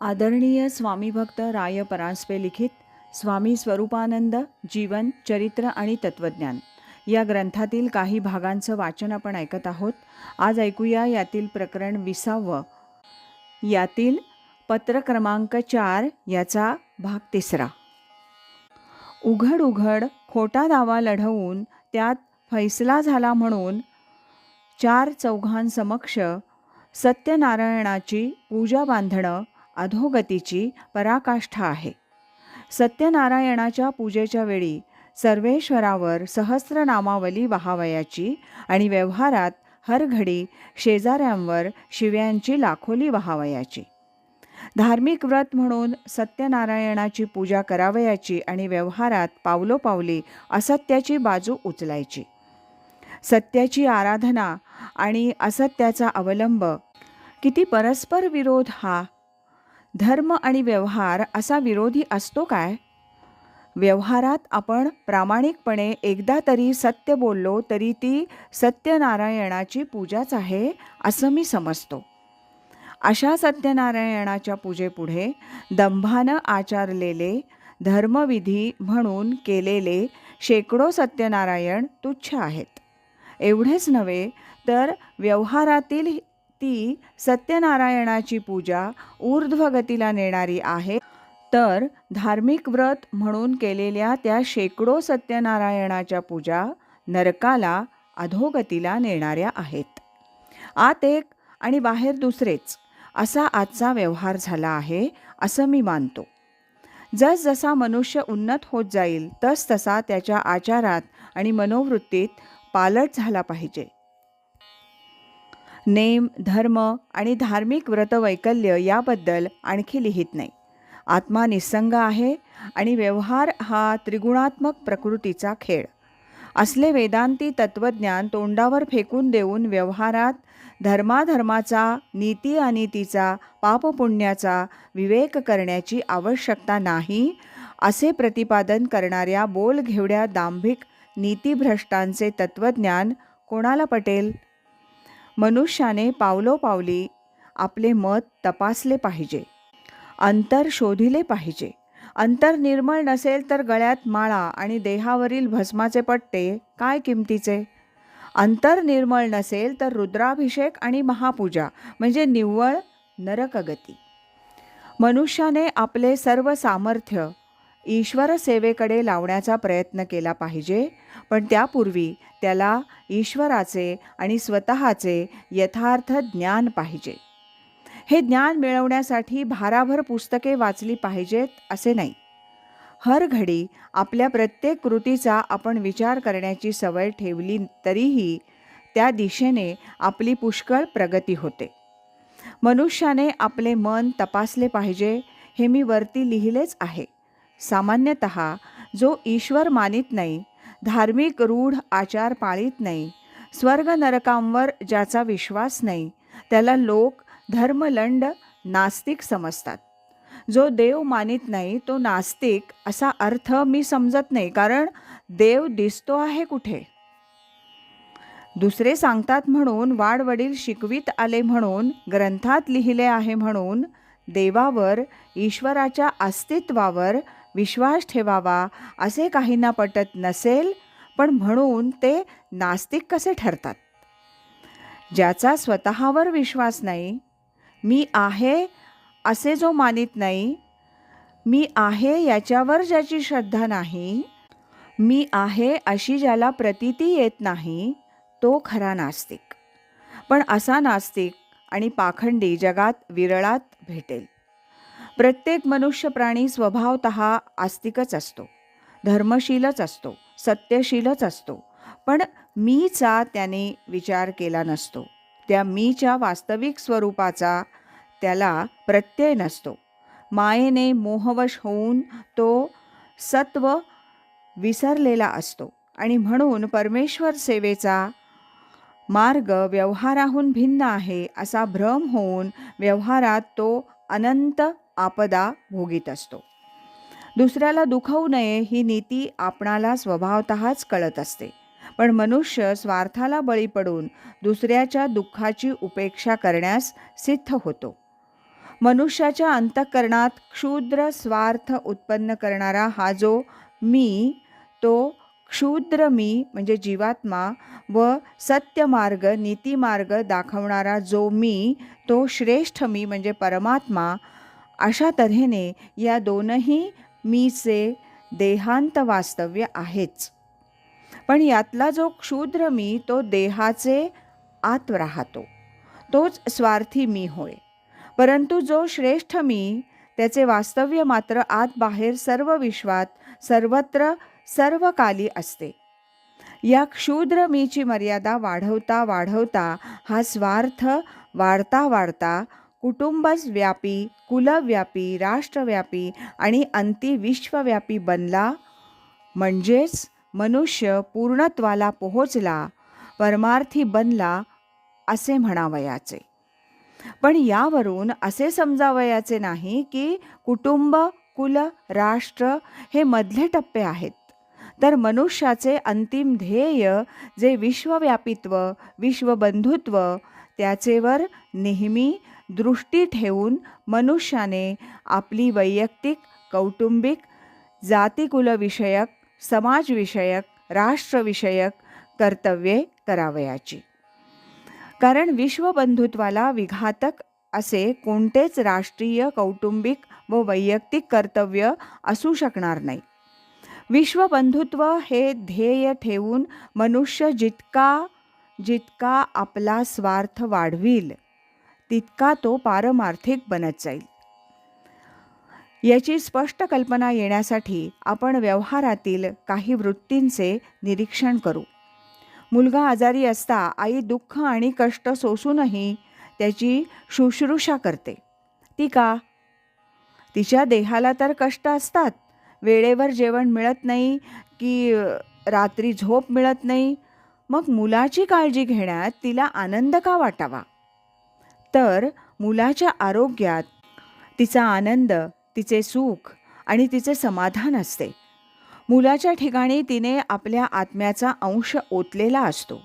आदरणीय स्वामीभक्त राय परांजपे लिखित स्वामी स्वरूपानंद जीवन चरित्र आणि तत्वज्ञान. या ग्रंथातील काही भागांचं वाचन आपण ऐकत आहोत. आज ऐकूया यातील प्रकरण विसावं. यातील पत्र क्रमांक चार याचा भाग तिसरा. उघड उघड खोटा दावा लढवून त्यात फैसला झाला म्हणून चार चौघांसमक्ष सत्यनारायणाची पूजा बांधणं अधोगतीची पराकाष्ठा आहे. सत्यनारायणाच्या पूजेच्या वेळी सर्वेश्वरावर सहस्रनामावली वहावयाची आणि व्यवहारात हरघडी शेजाऱ्यांवर शिव्यांची लाखोली वहावयाची. धार्मिक व्रत म्हणून सत्यनारायणाची पूजा करावयाची आणि व्यवहारात पावलोपावली असत्याची बाजू उचलायची. सत्याची आराधना आणि असत्याचा अवलंब किती परस्पर विरोध हा धर्म आणि व्यवहार असा विरोधी असतो काय? व्यवहारात आपण प्रामाणिकपणे एकदा तरी सत्य बोललो तरी ती सत्यनारायणाची पूजाच आहे असं मी समजतो. अशा सत्यनारायणाच्या पूजेपुढे दंभानं आचारलेले धर्मविधी म्हणून केलेले शेकडो सत्यनारायण तुच्छ आहेत. एवढेच नव्हे तर व्यवहारातील ती सत्यनारायणाची पूजा ऊर्ध्वगतीला नेणारी आहे. तर धार्मिक व्रत म्हणून केलेल्या त्या शेकडो सत्यनारायणाच्या पूजा नरकाला अधोगतीला नेणाऱ्या आहेत. आत एक आणि बाहेर दुसरेच असा आजचा व्यवहार झाला आहे असं मी मानतो. जसजसा मनुष्य उन्नत होत जाईल तसतसा त्याच्या आचारात आणि मनोवृत्तीत पालट झाला पाहिजे. नेम धर्म आणि धार्मिक व्रतवैकल्य याबद्दल आणखी लिहित नाही. आत्मा निसंग आहे आणि व्यवहार हा त्रिगुणात्मक प्रकृतीचा खेळ. असले वेदांती तत्त्वज्ञान तोंडावर फेकून देऊन व्यवहारात धर्माधर्माचा नीती अनितीचा पापपुण्याचा विवेक करण्याची आवश्यकता नाही असे प्रतिपादन करणाऱ्या बोलघेवड्या दांभिक नीतीभ्रष्टांचे तत्त्वज्ञान कोणाला पटेल? मनुष्याने पावलोपावली आपले मत तपासले पाहिजे. अंतर शोधिले पाहिजे. अंतर निर्मळ नसेल तर गळ्यात माळा आणि देहावरील भस्माचे पट्टे काय किमतीचे? अंतर निर्मळ नसेल तर रुद्राभिषेक आणि महापूजा म्हणजे निव्वळ नरकगती. मनुष्याने आपले सर्व सामर्थ्य ईश्वर सेवेकडे लावण्याचा प्रयत्न केला पाहिजे पण त्यापूर्वी त्याला ईश्वराचे आणि स्वतःचे यथार्थ ज्ञान पाहिजे. हे ज्ञान मिळवण्यासाठी भाराभर पुस्तके वाचली पाहिजेत असे नाही. हर घडी आपल्या प्रत्येक कृतीचा आपण विचार करण्याची सवय ठेवली तरीही त्या दिशेने आपली पुष्कळ प्रगती होते. मनुष्याने आपले मन तपासले पाहिजे हे मी वरती लिहिलेच आहे. सामान्यतः जो ईश्वर मानित नाही धार्मिक रूढ आचार पाळीत नाही स्वर्ग नरकांवर ज्याचा विश्वास नाही त्याला लोक धर्मलंड नास्तिक समजतात. जो देव मानित नाही तो नास्तिक असा अर्थ मी समजत नाही कारण देव दिसतो आहे कुठे? दुसरे सांगतात म्हणून वाडवडील शिकवीत आले म्हणून ग्रंथात लिहिले आहे म्हणून देवावर ईश्वराच्या अस्तित्वावर विश्वास ठेवावा असे काहींना पटत नसेल पण म्हणून ते नास्तिक कसे ठरतात? ज्याचा स्वतःवर विश्वास नाही मी आहे असे जो मानित नाही मी आहे याच्यावर ज्याची श्रद्धा नाही मी आहे अशी ज्याला प्रतीती येत नाही तो खरा नास्तिक. पण असा नास्तिक आणि पाखंडी जगात विरळात भेटेल. प्रत्येक मनुष्य प्राणी स्वभावत आस्तिकच असतो. धर्मशीलच असतो. सत्यशीलच असतो. पण मीचा त्याने विचार केला नसतो. त्या मीच्या वास्तविक स्वरूपाचा त्याला प्रत्यय नसतो. मायेने मोहवश होऊन तो सत्व विसरलेला असतो आणि म्हणून परमेश्वर सेवेचा मार्ग व्यवहाराहून भिन्न आहे असा भ्रम होऊन व्यवहारात तो अनंत आपदा भोगीत असतो. दुसऱ्याला दुखवू नये ही नीती आपणाला स्वभावतःच कळत असते. पण मनुष्य स्वार्थाला बळी पडून दुसऱ्याच्या दुःखाची उपेक्षा करण्यास सिद्ध होतो. मनुष्याच्या अंतःकरणात क्षुद्र स्वार्थ उत्पन्न करणारा हा जो मी तो क्षुद्र मी म्हणजे जीवात्मा व सत्यमार्ग नीतिमार्ग दाखवणारा जो मी तो श्रेष्ठ मी म्हणजे परमात्मा अशा तऱ्हेने या दोनही मीचे देहांत वास्तव्य आहेच. पण यातला जो क्षुद्र मी तो देहाचे आत राहतो. तोच स्वार्थी मी होय. परंतु जो श्रेष्ठ मी त्याचे वास्तव्य मात्र आत बाहेर सर्व विश्वात सर्वत्र सर्व काली असते. या क्षुद्र मीची मर्यादा वाढवता वाढवता हा स्वार्थ वाढता वाढता कुटुंबच व्यापी कुलव्यापी राष्ट्रव्यापी आणि अंती विश्वव्यापी बनला. म्हणजेच मनुष्य पूर्णत्वाला पोहोचला परमार्थी बनला असे म्हणावयाचे. पण यावरून असे समजावयाचे नाही की कुटुंब कुल राष्ट्र हे मधले टप्पे आहेत. तर मनुष्याचे अंतिम ध्येय जे विश्वव्यापित्व विश्वबंधुत्व त्याचेवर नेहमी दृष्टी ठेवून मनुष्याने आपली वैयक्तिक कौटुंबिक जातीकुलविषयक समाजविषयक राष्ट्रविषयक कर्तव्ये करावयाची. कारण विश्वबंधुत्वाला विघातक असे कोणतेच राष्ट्रीय कौटुंबिक व वैयक्तिक कर्तव्य असू शकणार नाही. विश्वबंधुत्व हे ध्येय ठेवून मनुष्य जितका जितका आपला स्वार्थ वाढविल तितका तो पारमार्थिक बनत जाईल. याची स्पष्ट कल्पना येण्यासाठी आपण व्यवहारातील काही वृत्तींचे निरीक्षण करू. मुलगा आजारी असता आई दुःख आणि कष्ट सोसूनही त्याची शुश्रूषा करते. ती का? तिच्या देहाला तर कष्ट असतात. वेळेवर जेवण मिळत नाही की रात्री झोप मिळत नाही. मग मुलाची काळजी घेण्यात तिला आनंद का वाटावा? तर मुलाच्या आरोग्यात तिचा आनंद तिचे सुख आणि तिचे समाधान असते. मुलाच्या ठिकाणी तिने आपल्या आत्म्याचा अंश ओतलेला असतो.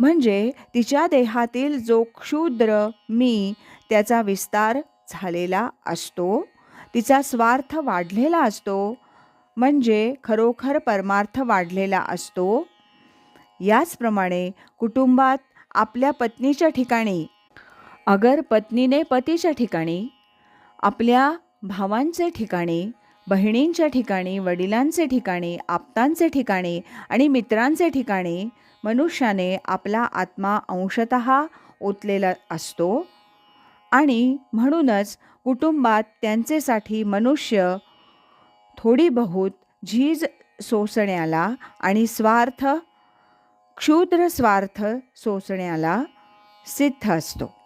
म्हणजे तिच्या देहातील जो क्षुद्र मी त्याचा विस्तार झालेला असतो तिचा स्वार्थ वाढलेला असतो म्हणजे खरोखर परमार्थ वाढलेला असतो. याचप्रमाणे कुटुंबात आपल्या पत्नीच्या ठिकाणी अगर पत्नीने पतीच्या ठिकाणी आपल्या भावांचे ठिकाणी बहिणींच्या ठिकाणी वडिलांचे ठिकाणी आप्तांचे ठिकाणी आणि मित्रांचे ठिकाणी मनुष्याने आपला आत्मा अंशत ओतलेला असतो आणि म्हणूनच कुटुंबात त्यांचेसाठी मनुष्य थोडी बहुत झीज सोसण्याला आणि स्वार्थ क्षुद्र स्वार्थ सोसण्याला सिद्ध असतो.